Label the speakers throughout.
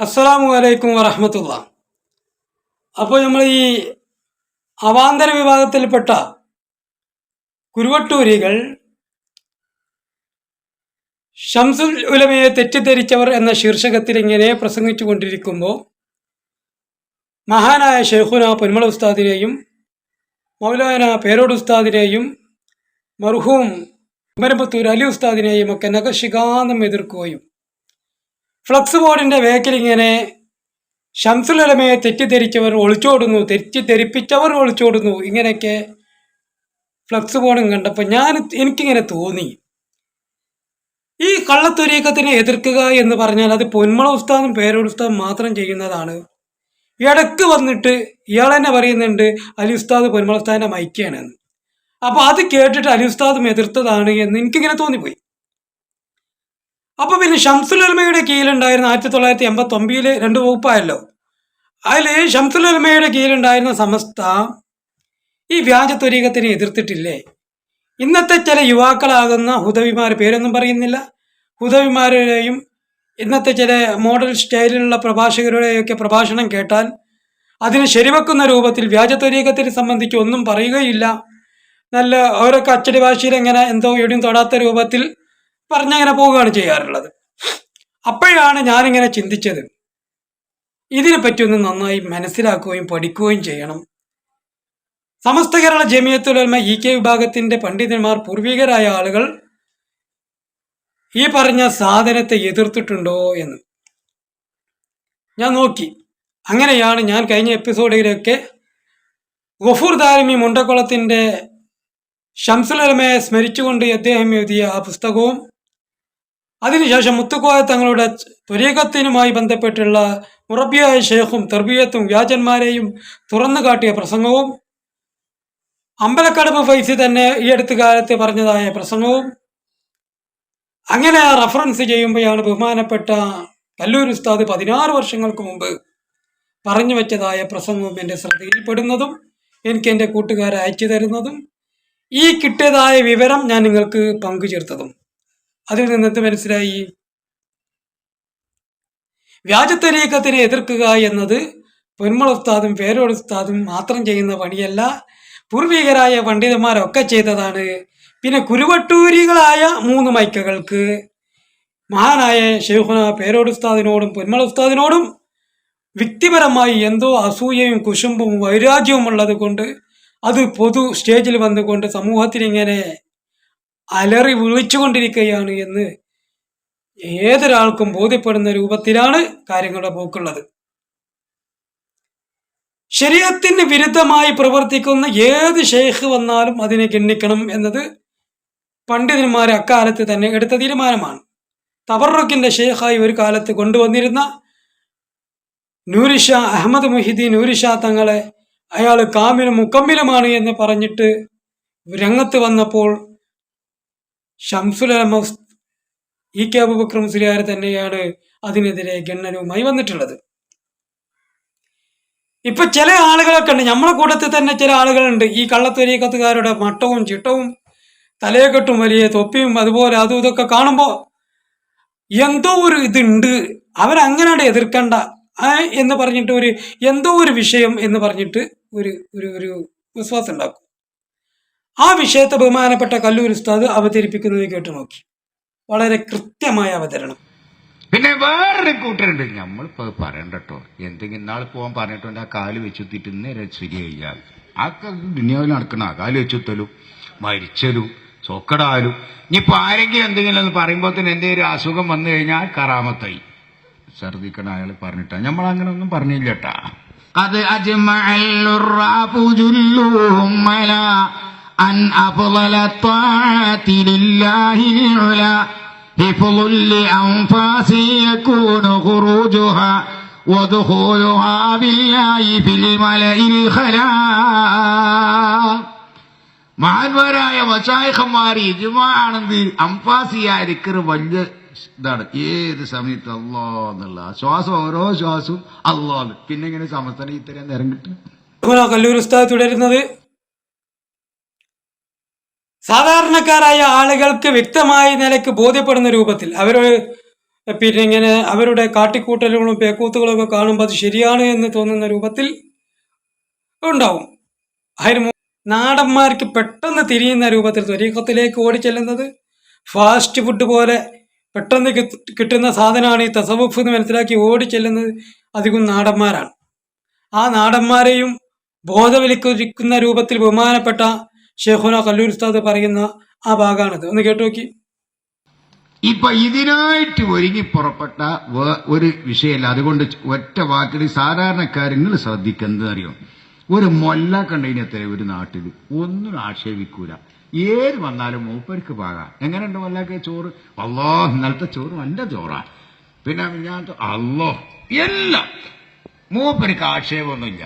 Speaker 1: അസ്സലാമു വലൈക്കും വറഹമത്തുള്ള. അപ്പോൾ നമ്മൾ ഈ അവാന്തര വിഭാഗത്തിൽപ്പെട്ട കുരുവട്ടൂരികൾ ഷംസുൽ ഉലമയെ തെറ്റിദ്ധരിച്ചവർ എന്ന ശീർഷകത്തിൽ ഇങ്ങനെ പ്രസംഗിച്ചു കൊണ്ടിരിക്കുമ്പോൾ മഹാനായ ഷെയ്ഖുന പൊന്മള ഉസ്താദിനെയും മൗലാന പേരോട് ഉസ്താദിനെയും മർഹൂം ഉമരമ്പത്തൂർ അലി ഉസ്താദിനെയും ഒക്കെ നഖശികാന്തം എതിർക്കുകയും ഫ്ലക്സ് ബോർഡിന്റെ വേക്കിൽ ഇങ്ങനെ ഷംസുലമയെ തെറ്റിദ്ധരിച്ചവർ ഒളിച്ചോടുന്നു തെറ്റിദ്ധരിപ്പിച്ചവർ ഒളിച്ചോടുന്നു ഇങ്ങനെയൊക്കെ ഫ്ലക്സ് ബോർഡും കണ്ടപ്പോൾ ഞാൻ എനിക്കിങ്ങനെ തോന്നി. ഈ കള്ളത്തൊരീക്കത്തിനെ എതിർക്കുക എന്ന് പറഞ്ഞാൽ അത് പൊന്മള ഉസ്താദും പേരോട് മാത്രം ചെയ്യുന്നതാണ്. ഇടയ്ക്ക് വന്നിട്ട് ഇയാൾ തന്നെ പറയുന്നുണ്ട് അലി ഉസ്താദ് പൊന്മള ഉസ്താദിന്റെ മൈക്കാണ് അപ്പോൾ അത് കേട്ടിട്ട് അലി ഉസ്താദും എതിർത്തതാണ് എന്ന് എനിക്കിങ്ങനെ തോന്നിപ്പോയി. അപ്പൊ പിന്നെ ഷംസുലമയുടെ കീഴിലുണ്ടായിരുന്ന ആയിരത്തി തൊള്ളായിരത്തി എൺപത്തി ഒമ്പതിലെ രണ്ട് വകുപ്പായല്ലോ. അതിൽ ഷംസുലമയുടെ കീഴിലുണ്ടായിരുന്ന സമസ്ത ഈ വ്യാജ ത്വരീകത്തിനെ എതിർത്തിട്ടില്ലേ? ഇന്നത്തെ ചില യുവാക്കളാകുന്ന ഹുദവിമാർ പേരൊന്നും പറയുന്നില്ല. ഹുദവിമാരുടെയും ഇന്നത്തെ ചില മോഡൽ സ്റ്റൈലിലുള്ള പ്രഭാഷകരുടെയൊക്കെ പ്രഭാഷണം കേട്ടാൽ അതിനെ ശരിവെക്കുന്ന രൂപത്തിൽ വ്യാജ ത്വരീകത്തിനെ സംബന്ധിച്ച് ഒന്നും പറയുകയില്ല. നല്ല ഓരോ അച്ചടി ഭാഷയിൽ എങ്ങനെ എന്തോ എവിടെയും തൊടാത്ത രൂപത്തിൽ പറഞ്ഞങ്ങനെ പോവുകയാണ് ചെയ്യാറുള്ളത്. അപ്പോഴാണ് ഞാനിങ്ങനെ ചിന്തിച്ചത്. ഇതിനെപ്പറ്റി ഒന്ന് നന്നായി മനസ്സിലാക്കുകയും പഠിക്കുകയും ചെയ്യണം. സമസ്ത കേരള ജമിയത്തുലമ ഇ കെ വിഭാഗത്തിന്റെ പണ്ഡിതന്മാർ പൂർവികരായ ആളുകൾ ഈ പറഞ്ഞ സാധനത്തെ എതിർത്തിട്ടുണ്ടോ എന്ന്. ഞാൻ നോക്കി. അങ്ങനെയാണ് ഞാൻ കഴിഞ്ഞ എപ്പിസോഡിലൊക്കെ ഗഫൂർ ദാരിമി മുണ്ടക്കുളത്തിന്റെ ഷംസുലമയെ സ്മരിച്ചുകൊണ്ട് അദ്ദേഹം എഴുതിയ ആ പുസ്തകവും അതിനുശേഷം മുത്തുക്കോയ തങ്ങളുടെ ത്വരീകത്തിനുമായി ബന്ധപ്പെട്ടുള്ള മുറബിയായ ഷേഖും തെർബിയത്തും വ്യാജന്മാരെയും തുറന്നു കാട്ടിയ പ്രസംഗവും അമ്പലക്കടമ ഫൈസി തന്നെ ഈ അടുത്ത കാലത്ത് പറഞ്ഞതായ പ്രസംഗവും അങ്ങനെ ആ റഫറൻസ് ചെയ്യുമ്പോഴാണ് ബഹുമാനപ്പെട്ട കല്ലൂർ ഉസ്താദ് പതിനാറ് വർഷങ്ങൾക്ക് മുമ്പ് പറഞ്ഞു വെച്ചതായ പ്രസംഗവും എന്റെ ശ്രദ്ധയിൽപ്പെടുന്നതും എനിക്ക് എന്റെ കൂട്ടുകാരെ അയച്ചു തരുന്നതും ഈ കിട്ടിയതായ വിവരം ഞാൻ നിങ്ങൾക്ക് പങ്കുചേർത്തതും. അതിൽ നിന്നത് മനസ്സിലായി? വ്യാജത്തരീക്കത്തിനെ എതിർക്കുക എന്നത് പൊന്മുളസ്താദും ഉസ്താദും മാത്രം ചെയ്യുന്ന പണിയല്ല പൂർവികരായ പണ്ഡിതന്മാരൊക്കെ ചെയ്തതാണ്. പിന്നെ കുരുവട്ടൂരികളായ മൂന്ന് മൈക്കകൾക്ക് മഹാനായ ഷെയ്ഖുന പേരോടുസ്താദിനോടും പൊന്മളുസ്താദിനോടും വ്യക്തിപരമായി എന്തോ അസൂയയും കുശുമ്പും വൈരാഗ്യവും ഉള്ളത് കൊണ്ട് അത് പൊതു സ്റ്റേജിൽ വന്നുകൊണ്ട് സമൂഹത്തിൽ ഇങ്ങനെ അലറി വിളിച്ചുകൊണ്ടിരിക്കുകയാണ് എന്ന് ഏതൊരാൾക്കും ബോധ്യപ്പെടുന്ന രൂപത്തിലാണ് കാര്യങ്ങളുടെ പോക്കുള്ളത്. ശരീരത്തിന് വിരുദ്ധമായി പ്രവർത്തിക്കുന്ന ഏത് ഷെയ്ഖ് വന്നാലും അതിനെ ഗണ്ണിക്കണം എന്നത് പണ്ഡിതന്മാർ അക്കാലത്ത് തന്നെ എടുത്ത തീരുമാനമാണ്. തബറുക്കിന്റെ ഷെയ്ഖായി ഒരു കാലത്ത് കൊണ്ടുവന്നിരുന്ന നൂരിഷ അഹമ്മദ് മുഹിദ്ദീൻ നൂരിഷ തങ്ങളെ അയാൾ കാമിലും മുക്കമ്മിലുമാണ് എന്ന് പറഞ്ഞിട്ട് രംഗത്ത് വന്നപ്പോൾ ഷംസുലമ ഇ കെ അബുബക്ര മുസ്ലിയാർ തന്നെയാണ് അതിനെതിരെ ഗണ്ണനുമായി വന്നിട്ടുള്ളത്. ഇപ്പൊ ചില ആളുകളൊക്കെ ഉണ്ട്. നമ്മളെ കൂട്ടത്തിൽ തന്നെ ചില ആളുകളുണ്ട്. ഈ കള്ളത്തൊരീക്കത്തുകാരുടെ മട്ടവും ചിട്ടവും തലയെക്കെട്ടും വലിയ തൊപ്പിയും അതുപോലെ അതും ഇതൊക്കെ കാണുമ്പോൾ എന്തോ ഒരു ഇതുണ്ട്. അവരങ്ങനെയാണ് എതിർക്കണ്ട. എന്ന് പറഞ്ഞിട്ട് ഒരു എന്തോ ഒരു വിഷയം എന്ന് പറഞ്ഞിട്ട് ഒരു ഒരു ഒരു വിശ്വാസം ഉണ്ടാക്കും. ആ വിഷയത്തെ ബഹുമാനപ്പെട്ട കല്ലൂർ ഉസ്താദ് അവതരിപ്പിക്കുന്നത് കേട്ടു നോക്കി. വളരെ കൃത്യമായ അവതരണം.
Speaker 2: പിന്നെ വേറൊരു കൂട്ടരുണ്ട്. നമ്മളിപ്പോ പറയണ്ട കേട്ടോ എന്തെങ്കിലും ഇന്നാൾ പോകാൻ പറഞ്ഞിട്ടുണ്ട് ആ കാൽ വെച്ചുത്തിട്ട് ഇന്നേരെ ശരിയായി ആ ദുനിയാവിൽ നടക്കണ ആ കാൽ വെച്ചുത്തലും മരിച്ചലും സോക്കടാലും ഇനിയിപ്പോ ആരെങ്കിലും എന്തെങ്കിലും എന്ന് പറയുമ്പോൾ തന്നെ എന്തെങ്കിലും അസുഖം വന്നു കഴിഞ്ഞാൽ കറാമത്തായി. ഛർദിക്കണ അയാൾ പറഞ്ഞിട്ടാ. നമ്മൾ അങ്ങനെ ഒന്നും പറഞ്ഞില്ലട്ടാ. അത് അജ്മഅൽ أن أفضل الطاعات لله العلا حفظ لأنفاس يكون خروجها ودخولها بالله في الملأ الخلا മഹാന്മാരായ മച്ചായഖന്മാർ യജമാണെന്ന് അംഫാസിയായിരിക്കുന്ന വലിയ ഇതാണ് ഏത് സമയത്ത് അല്ലോ എന്നുള്ള ആ ശ്വാസം ഓരോ ശ്വാസവും അല്ലോ പിന്നെ ഇങ്ങനെ സമസ്തന ഇത്രയും നേരം കിട്ടും
Speaker 1: ബഹുമാന കല്ലൂർ ഉസ്താദ് തുടരുന്നത് സാധാരണക്കാരായ ആളുകൾക്ക് വ്യക്തമായ നിലയ്ക്ക് ബോധ്യപ്പെടുന്ന രൂപത്തിൽ അവർ പിന്നെ ഇങ്ങനെ അവരുടെ കാട്ടിക്കൂട്ടലുകളും പേക്കൂത്തുകളും ഒക്കെ കാണുമ്പോൾ അത് ശരിയാണ് എന്ന് തോന്നുന്ന രൂപത്തിൽ ഉണ്ടാവും. അതിന് നാടന്മാർക്ക് പെട്ടെന്ന് തിരിയുന്ന രൂപത്തിൽ ത്വരീക്കത്തിലേക്ക് ഓടിച്ചെല്ലുന്നത് ഫാസ്റ്റ് ഫുഡ് പോലെ പെട്ടെന്ന് കിട്ടുന്ന സാധനമാണ് ഈ തസവുഫ് എന്ന് മനസ്സിലാക്കി ഓടിച്ചെല്ലുന്നത് അധികം നാടന്മാരാണ്. ആ നാടന്മാരെയും ബോധവൽക്കരിക്കുന്ന രൂപത്തിൽ ബഹുമാനപ്പെട്ട ഷെയ്ഖുന കല്ലൂർ ഉസ്താദ് പറയുന്ന ആ ഭാഗമാണിത് ഒന്ന് കേട്ടു നോക്കി.
Speaker 2: ഇപ്പൊ ഇതിനായിട്ട് ഒരുങ്ങി പുറപ്പെട്ട ഒരു വിഷയമല്ല. അതുകൊണ്ട് ഒറ്റ വാക്കിൽ സാധാരണക്കാരങ്ങൾ ശ്രദ്ധിക്കുന്നത് അറിയോ? ഒരു മൊല്ല കണ്ടതിനെത്ര ഒരു നാട്ടിൽ ഒന്നും ആക്ഷേപിക്കൂല. ഏത് വന്നാലും മൂപ്പർക്ക് പാകാം എങ്ങനെയുണ്ട് മൊല്ലാക്കെ ചോറ്? അല്ലോ ഇന്നലത്തെ ചോറ് നല്ല ചോറാ. പിന്നെ ഞാൻ അല്ലോ എല്ലാം. മൂപ്പർക്ക് ആക്ഷേപമൊന്നുമില്ല.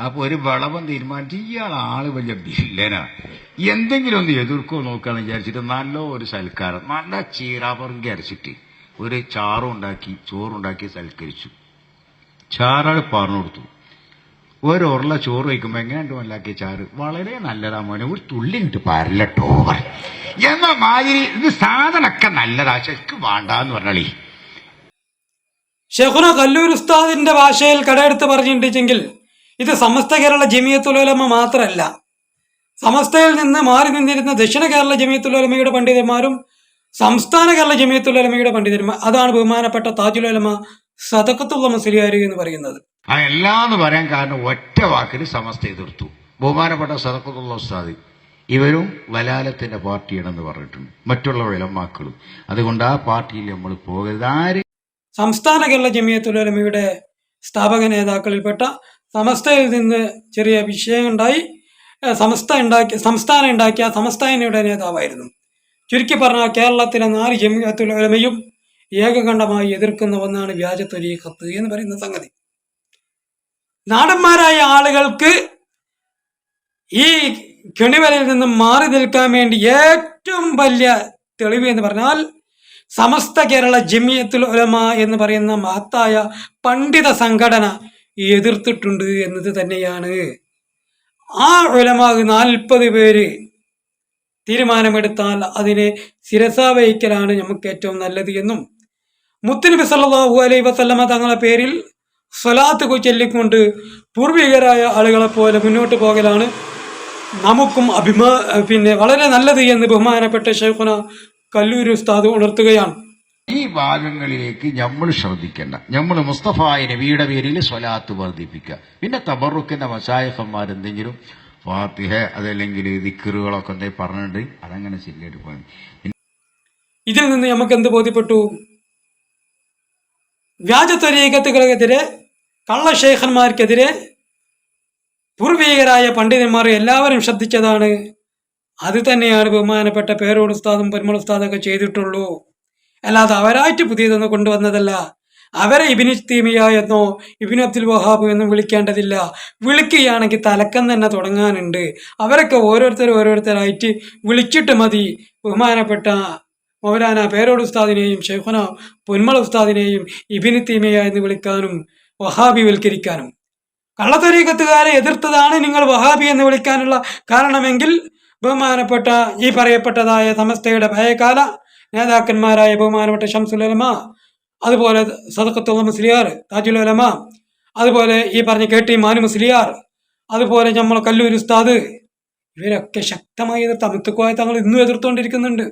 Speaker 2: അപ്പൊ ഒരു വിളവം തീരുമാനിച്ച് ഇയാൾ ആൾ വലിയ ബില്ലനാ എന്തെങ്കിലും ഒന്ന് എതിർക്കോ നോക്കാന്ന് വിചാരിച്ചിട്ട് നല്ല ഒരു സൽക്കാരം നല്ല ചീറാപറങ്കി അരച്ചിട്ട് ഒരു ചാറുണ്ടാക്കി ചോറുണ്ടാക്കി സൽക്കരിച്ചു. ചാറാൾ പറഞ്ഞു കൊടുത്തു ഒരു ഉരുള ചോറ് വയ്ക്കുമ്പോ എങ്ങനെയുണ്ട് മല്ലാക്കിയ ചാറ്? വളരെ നല്ലതാ മോനെ ഒരു തുള്ളി ഇട്ട് പരലട്ടോ എന്ന മാതിരി ഇത് സാധനമൊക്കെ നല്ലതാ ശരിക്ക് വേണ്ടാന്ന് പറഞ്ഞാളി.
Speaker 1: ഷെഹുന കല്ലൂർ ഉസ്താദിന്റെ ഭാഷയിൽ കടയെടുത്ത് പറഞ്ഞിട്ടുണ്ടെങ്കിൽ ഇത് സമസ്ത കേരള ജമിയത്തുലമ മാത്രമല്ല സമസ്തയിൽ നിന്ന് മാറി നിന്നിരുന്ന ദക്ഷിണ കേരള ജമിയത്തുലമയുടെ പണ്ഡിതന്മാരും സംസ്ഥാന കേരള ജമിയത്തുലമയുടെ പണ്ഡിതന്മാർ അതാണ് ബഹുമാനപ്പെട്ട താജുലമ സതക്കത്തുള്ള മുസ്ലിയാർ എന്ന് പറയുന്നത്.
Speaker 2: ആ എല്ലാന്ന് പറയാൻ കാരണം ഒറ്റ വാക്കിന് സമസ്ത എതിർത്തു. ബഹുമാനപ്പെട്ട സതക്കത്തുള്ള ഉസ്താദ് ഇവരും വലാലത്തിന്റെ പാർട്ടിയാണെന്ന് പറഞ്ഞിട്ടുണ്ട്. മറ്റുള്ള വിലമാക്കളും അതുകൊണ്ട് ആ പാർട്ടിയിൽ നമ്മൾ പോകരുത്. ആര്
Speaker 1: സംസ്ഥാന കേരള ജമിയത്തുലമയുടെ സ്ഥാപക നേതാക്കളിൽപ്പെട്ട സമസ്തയിൽ നിന്ന് ചെറിയ വിഷയമുണ്ടായി സമസ്ത ഉണ്ടാക്കിയ സംസ്ഥാനം ഉണ്ടാക്കിയ സമസ്താനയുടെ നേതാവായിരുന്നു. ചുരുക്കി പറഞ്ഞാൽ കേരളത്തിലെ നാല് ജമിയത്തുലമയും ഏകകണ്ഠമായി എതിർക്കുന്ന ഒന്നാണ് വ്യാജ കത്ത് എന്ന് പറയുന്ന സംഗതി. നാടന്മാരായ ആളുകൾക്ക് ഈ കെണിവലിൽ നിന്നും മാറി നിൽക്കാൻ വേണ്ടി ഏറ്റവും വലിയ തെളിവ് എന്ന് പറഞ്ഞാൽ സമസ്ത കേരള ജമിയത്തുൽ ഉലമ എന്ന് പറയുന്ന മഹത്തായ പണ്ഡിത സംഘടന എതിർത്തിട്ടുണ്ട് എന്നത് തന്നെയാണ്. ആ ഒലമാക് നാൽപ്പത് പേര് തീരുമാനമെടുത്താൽ അതിനെ ശിരസാവഹിക്കലാണ് നമുക്ക് ഏറ്റവും നല്ലത് എന്നും. മുത്തനബി സല്ലാഹു അലൈഹി വസല്ലമ തങ്ങളുടെ പേരിൽ സ്വലാത്ത് ചൊല്ലിക്കൊണ്ട് പൂർവികരായ ആളുകളെ പോലെ മുന്നോട്ട് പോകലാണ്. നമുക്കും അഭിമാ പിന്നെ വളരെ നല്ലത് എന്ന് ബഹുമാനപ്പെട്ട ഷെയ്ഖുന കല്ലൂർ ഉസ്താദ് ഉണർത്തുകയാണ്.
Speaker 2: ഈ ഭാഗങ്ങളിലേക്ക് നമ്മൾ ശ്രദ്ധിക്കേണ്ട. നമ്മൾ മുസ്തഫായ നബിയുടെ പേരിൽ സ്വലാത്ത് വർദ്ധിപ്പിക്കുക. പിന്നെ തബറുക്കിന്റെ മസായഫന്മാരെന്തെങ്കിലും ഫാത്തിഹ അതല്ലെങ്കിൽ ദിക്കറുകളൊക്കെ എന്തെങ്കിലും പറഞ്ഞിട്ട് അതങ്ങനെ ശരിയായിട്ട് പോയി.
Speaker 1: ഇതിൽ നിന്ന് നമുക്ക് എന്ത് ബോധ്യപ്പെട്ടു? വ്യാജ ത്വരീകത്തുകൾക്കെതിരെ കള്ളശേഖന്മാർക്കെതിരെ പൂർവീകരായ പണ്ഡിതന്മാർ എല്ലാവരും ശ്രദ്ധിച്ചതാണ്. അത് തന്നെയാണ് ബഹുമാനപ്പെട്ട പേരോട് ഉസ്താദും പെരുമൾ ഉസ്താദൊക്കെ ചെയ്തിട്ടുള്ളൂ. അല്ലാതെ അവരായിട്ട് പുതിയതൊന്നും കൊണ്ടുവന്നതല്ല. അവരെ ഇബിനി തീമിയ എന്നോ ഇബിൻ അബ്ദുൽ വഹാബ് എന്നും വിളിക്കേണ്ടതില്ല. വിളിക്കുകയാണെങ്കിൽ തലക്കം തന്നെ തുടങ്ങാനുണ്ട്. അവരൊക്കെ ഓരോരുത്തർ ഓരോരുത്തരായിട്ട് വിളിച്ചിട്ട് മതി. ബഹുമാനപ്പെട്ട മൗലാന പേരോട് ഉസ്താദിനെയും ഷെയ്ഖുന പൊന്മള ഉസ്താദിനെയും ഇബിനി തീമിയ എന്ന് വിളിക്കാനും വഹാബി വഹാബിവൽക്കരിക്കാനും. കള്ളത്തൊരീക്കത്തുകാരെ എതിർത്തതാണ് നിങ്ങൾ വഹാബി എന്ന് വിളിക്കാനുള്ള കാരണമെങ്കിൽ ബഹുമാനപ്പെട്ട ഈ പറയപ്പെട്ടതായ സമസ്തയുടെ ഭയകാല നേതാക്കന്മാരായ ബഹുമാനപ്പെട്ട ഷംസുലമ അതുപോലെ സദക്കത്തുള്ള മുസ്ലിയാർ താജുലമ അതുപോലെ ഈ പറഞ്ഞ കെ ടി മാനു മുസ്ലിയാർ അതുപോലെ നമ്മൾ കല്ലൂർ ഉസ്താദ് ഇവരൊക്കെ ശക്തമായി എതിർത്ത് അമിത്തുക്കോയ തങ്ങൾ ഇന്നും എതിർത്തുകൊണ്ടിരിക്കുന്നുണ്ട്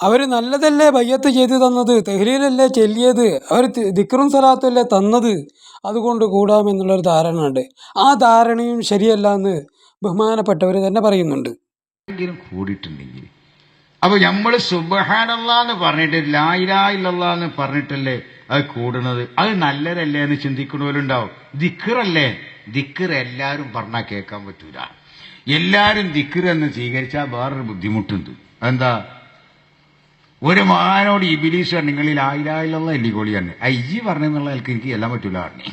Speaker 1: അവർ നല്ലതല്ലേ ബയ്യത്ത് ചെയ്തു തന്നത് തെഹ്ലീലല്ലേ ചെല്ലിയത് അവർ ദിക്റും സലാത്തല്ലേ തന്നത് അതുകൊണ്ട് കൂടാമെന്നുള്ളൊരു ധാരണ ഉണ്ട് ആ ധാരണയും ശരിയല്ല എന്ന് ബഹുമാനപ്പെട്ടവർ തന്നെ പറയുന്നുണ്ട്.
Speaker 2: കൂടിയിട്ടുണ്ടെങ്കിൽ അപ്പൊ നമ്മൾ സുബഹാനല്ലാന്ന് പറഞ്ഞിട്ട് ലായിലായില്ലെന്ന് പറഞ്ഞിട്ടല്ലേ അത് കൂടണത് അത് നല്ലതല്ലേ എന്ന് ചിന്തിക്കുന്നവരുണ്ടാവും. ദിക്കറല്ലേ ദിക്കർ എല്ലാവരും പറഞ്ഞാൽ കേൾക്കാൻ പറ്റൂല. എല്ലാവരും ദിക്കർ എന്ന് സ്വീകരിച്ചാൽ വേറൊരു ബുദ്ധിമുട്ടുണ്ട്. എന്താ ഒരു മഹാനോട് ഇബിലീസ് നിങ്ങളിൽ ആയിരായിലുള്ള എല്ലിക്കോളി തന്നെ അയ്യ് പറഞ്ഞെന്നുള്ള എനിക്ക് എല്ലാം പറ്റൂല. പറഞ്ഞു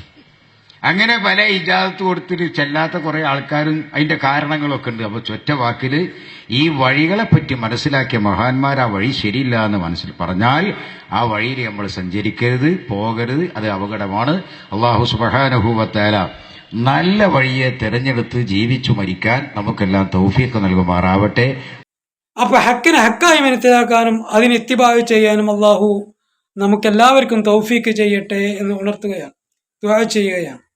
Speaker 2: അങ്ങനെ പല ഇജാദത്ത് കൊടുത്തിട്ട് ചെല്ലാത്ത കുറെ ആൾക്കാരും അതിന്റെ കാരണങ്ങളൊക്കെ ഉണ്ട്. അപ്പൊ ചൊറ്റ വാക്കിൽ ഈ വഴികളെ പറ്റി മനസ്സിലാക്കിയ മഹാന്മാർ ആ വഴി ശരിയില്ല എന്ന് മനസ്സിൽ പറഞ്ഞാൽ ആ വഴിയിൽ നമ്മൾ സഞ്ചരിക്കരുത് പോകരുത്. അത് അപകടമാണ്. അള്ളാഹു സുബഹാനുഭൂവത്തേല നല്ല വഴിയെ തെരഞ്ഞെടുത്ത് ജീവിച്ചു മരിക്കാൻ നമുക്കെല്ലാം തൗഫീഖ് നൽകുമാറാവട്ടെ.
Speaker 1: അപ്പൊ ഹക്കിനെ ഹക്കായി മനസ്സിലാക്കാനും അതിന് എത്തിഭാവി ചെയ്യാനും അള്ളാഹു നമുക്കെല്ലാവർക്കും തൗഫീക്ക് ചെയ്യട്ടെ എന്ന് ഉണർത്തുകയാണ്. ദുആ ചെയ്യുകയാണ്.